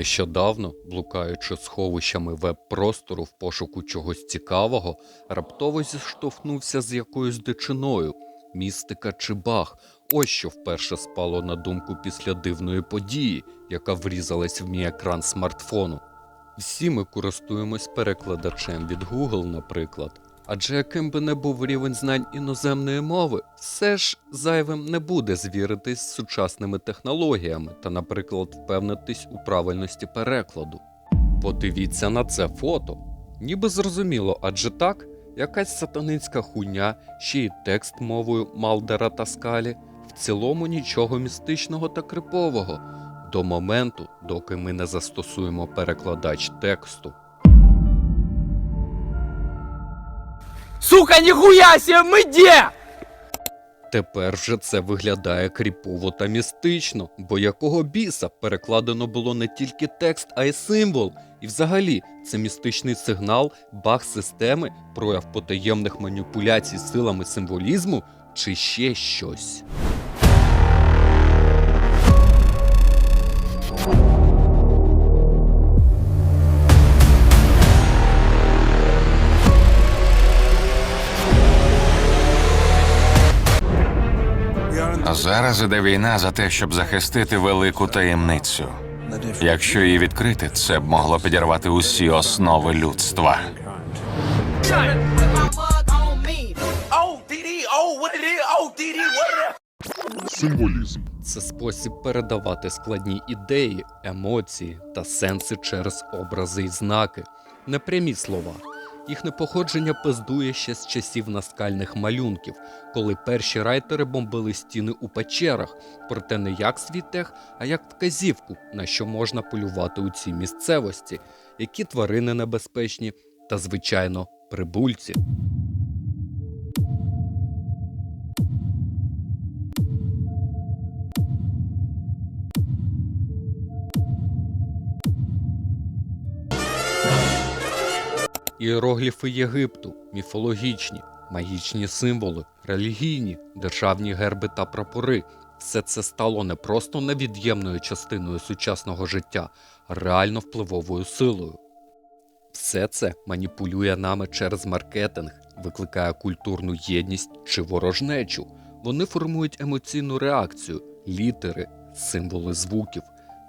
Нещодавно, блукаючи сховищами веб-простору в пошуку чогось цікавого, раптово зіштовхнувся з якоюсь дичиною. Містика чи баг. Ось що вперше спало на думку після дивної події, яка врізалась в мій екран смартфону. Всі ми користуємось перекладачем від Google, наприклад. Адже яким би не був рівень знань іноземної мови, все ж зайвим не буде звіритись з сучасними технологіями та, наприклад, впевнитись у правильності перекладу. Подивіться на це фото. Ніби зрозуміло, адже так, якась сатанинська хуйня, ще й текст мовою Малдера та Скалі, в цілому нічого містичного та крипового, до моменту, доки ми не застосуємо перекладач тексту. Сука, ніхуя себе, ми де? Тепер вже це виглядає кріпово та містично, бо якого біса перекладено було не тільки текст, а й символ. І взагалі це містичний сигнал, баг системи, прояв потаємних маніпуляцій силами символізму чи ще щось. Зараз іде війна за те, щоб захистити велику таємницю. Якщо її відкрити, це б могло підірвати усі основи людства. Символізм це спосіб передавати складні ідеї, емоції та сенси через образи й знаки, не прямі слова. Їхнє походження пиздує ще з часів наскальних малюнків, коли перші райтери бомбили стіни у печерах, проте не як світех, а як вказівку, на що можна полювати у цій місцевості, які тварини небезпечні та, звичайно, прибульці. Іерогліфи Єгипту, міфологічні, магічні символи, релігійні, державні герби та прапори. Все це стало не просто невід'ємною частиною сучасного життя, а реально впливовою силою. Все це маніпулює нами через маркетинг, викликає культурну єдність чи ворожнечу. Вони формують емоційну реакцію, літери, символи звуків.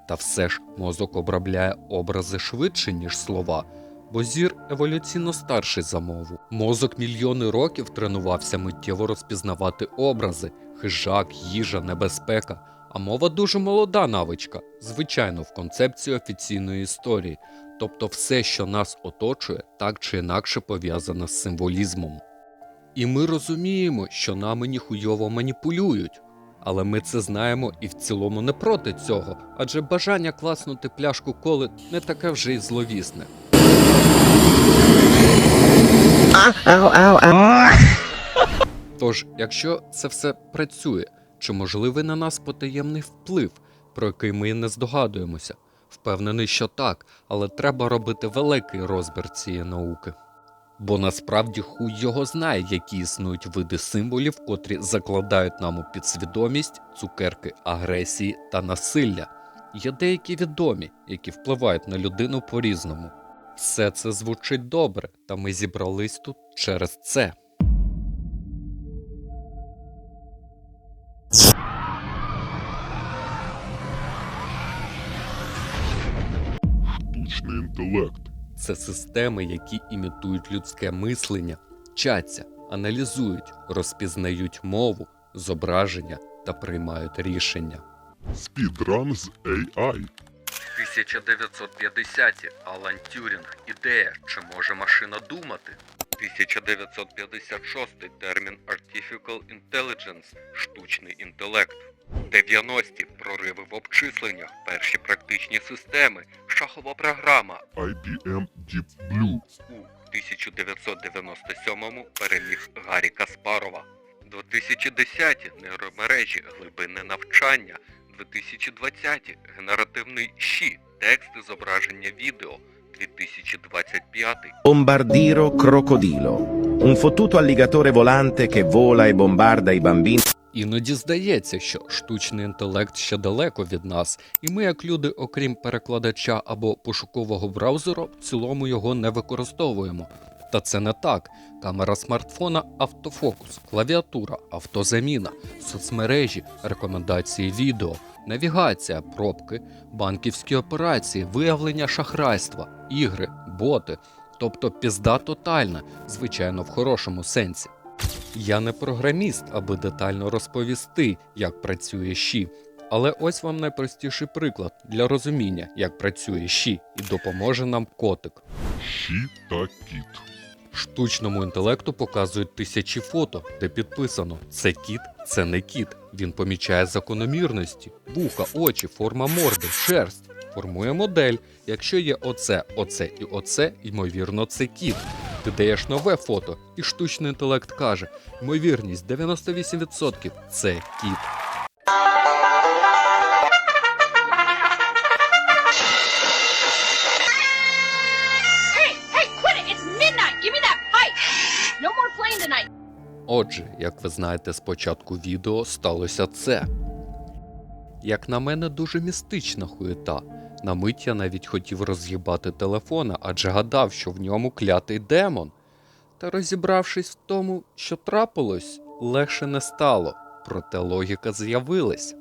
Та все ж мозок обробляє образи швидше, ніж слова, бо зір еволюційно старший за мову. Мозок мільйони років тренувався миттєво розпізнавати образи, хижак, їжа, небезпека. А мова дуже молода навичка, звичайно, в концепції офіційної історії, тобто все, що нас оточує, так чи інакше пов'язане з символізмом. І ми розуміємо, що нами ніхуйово маніпулюють. Але ми це знаємо і в цілому не проти цього, адже бажання класнути пляшку коли не таке вже й зловісне. Тож, якщо це все працює, чи можливий на нас потаємний вплив, про який ми не здогадуємося? Впевнений, що так, але треба робити великий розбір цієї науки. Бо насправді хуй його знає, які існують види символів, котрі закладають нам у підсвідомість цукерки агресії та насилля. Є деякі відомі, які впливають на людину по-різному. Все це звучить добре, та ми зібрались тут через це. штучний інтелект. Це системи, які імітують людське мислення, вчаться, аналізують, розпізнають мову, зображення та приймають рішення. Спідран з AI. 1950-ті Алан Тюрінг. Ідея, чи може машина думати? 1956 термін Artificial Intelligence штучний інтелект. 90-ті прориви в обчисленнях, перші практичні системи, шахова програма. IBM Deep Blue. У 1997-му переміг Гаррі Каспарова. 2010 нейромережі глибинне навчання. 2020 генеративний щі, тексти, зображення відео. 2025 Bombardiro crocodilo, un fottuto alligatore volante che vola e bombarda i bambini. Іноді здається, що штучний інтелект ще далеко від нас, і ми, як люди, окрім перекладача або пошукового браузера, в цілому його не використовуємо. Та це не так. Камера смартфона автофокус, клавіатура, автозаміна, соцмережі, рекомендації відео, навігація, пробки, банківські операції, виявлення шахрайства, ігри, боти. Тобто пізда тотальна, звичайно, в хорошому сенсі. Я не програміст, аби детально розповісти, як працює щі. Але ось вам найпростіший приклад для розуміння, як працює щі, і допоможе нам котик. Щі та кіт. Штучному інтелекту показують тисячі фото, де підписано: це кіт, це не кіт. Він помічає закономірності, вуха, очі, форма морди, шерсть. Формує модель. Якщо є оце, оце і оце, ймовірно, це кіт. Ти даєш нове фото, і штучний інтелект каже: ймовірність 98% це кіт. Отже, як ви знаєте з початку відео, сталося це. Як на мене, дуже містична хуєта. На мить я навіть хотів роз'їбати телефона, адже гадав, що в ньому клятий демон. Та розібравшись в тому, що трапилось, легше не стало, проте логіка з'явилась.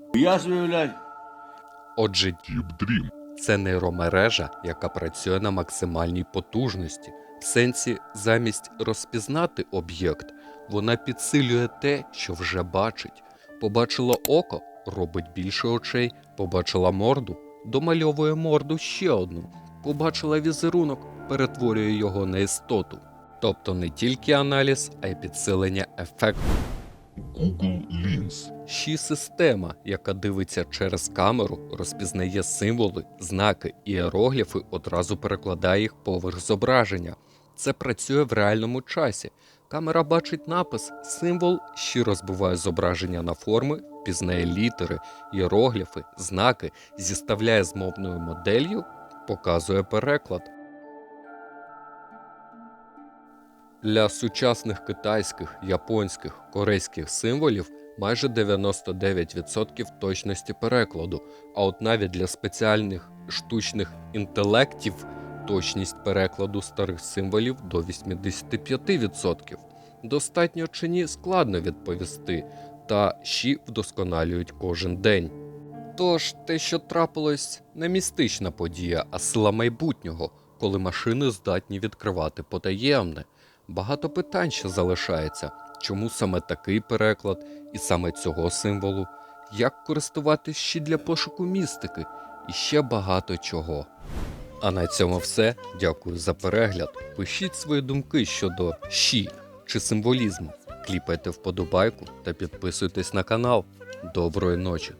Отже, Тіп Дрім. це нейромережа, яка працює на максимальній потужності. В сенсі, замість розпізнати об'єкт, вона підсилює те, що вже бачить. Побачила око, робить більше очей, побачила морду, домальовує морду ще одну. Побачила візерунок, перетворює його на істоту. Тобто не тільки аналіз, а й підсилення ефекту. Google Lens. Ші система, яка дивиться через камеру, розпізнає символи, знаки і іерогліфи, одразу перекладає їх поверх зображення. Це працює в реальному часі. Камера бачить напис, символ, щі розбиває зображення на форми, пізнає літери, іерогліфи, знаки, зіставляє з мовною моделлю, показує переклад. Для сучасних китайських, японських, корейських символів майже 99% точності перекладу, а от навіть для спеціальних штучних інтелектів точність перекладу старих символів до 85%. Достатньо чи ні складно відповісти, та щі вдосконалюють кожен день. Тож те, що трапилось, не містична подія, а сила майбутнього, коли машини здатні відкривати потаємне. Багато питань ще залишається, чому саме такий переклад і саме цього символу, як користуватись ще для пошуку містики і ще багато чого. А на цьому все. Дякую за перегляд. Пишіть свої думки щодо щі чи символізму. Кліпайте вподобайку та підписуйтесь на канал. Доброї ночі!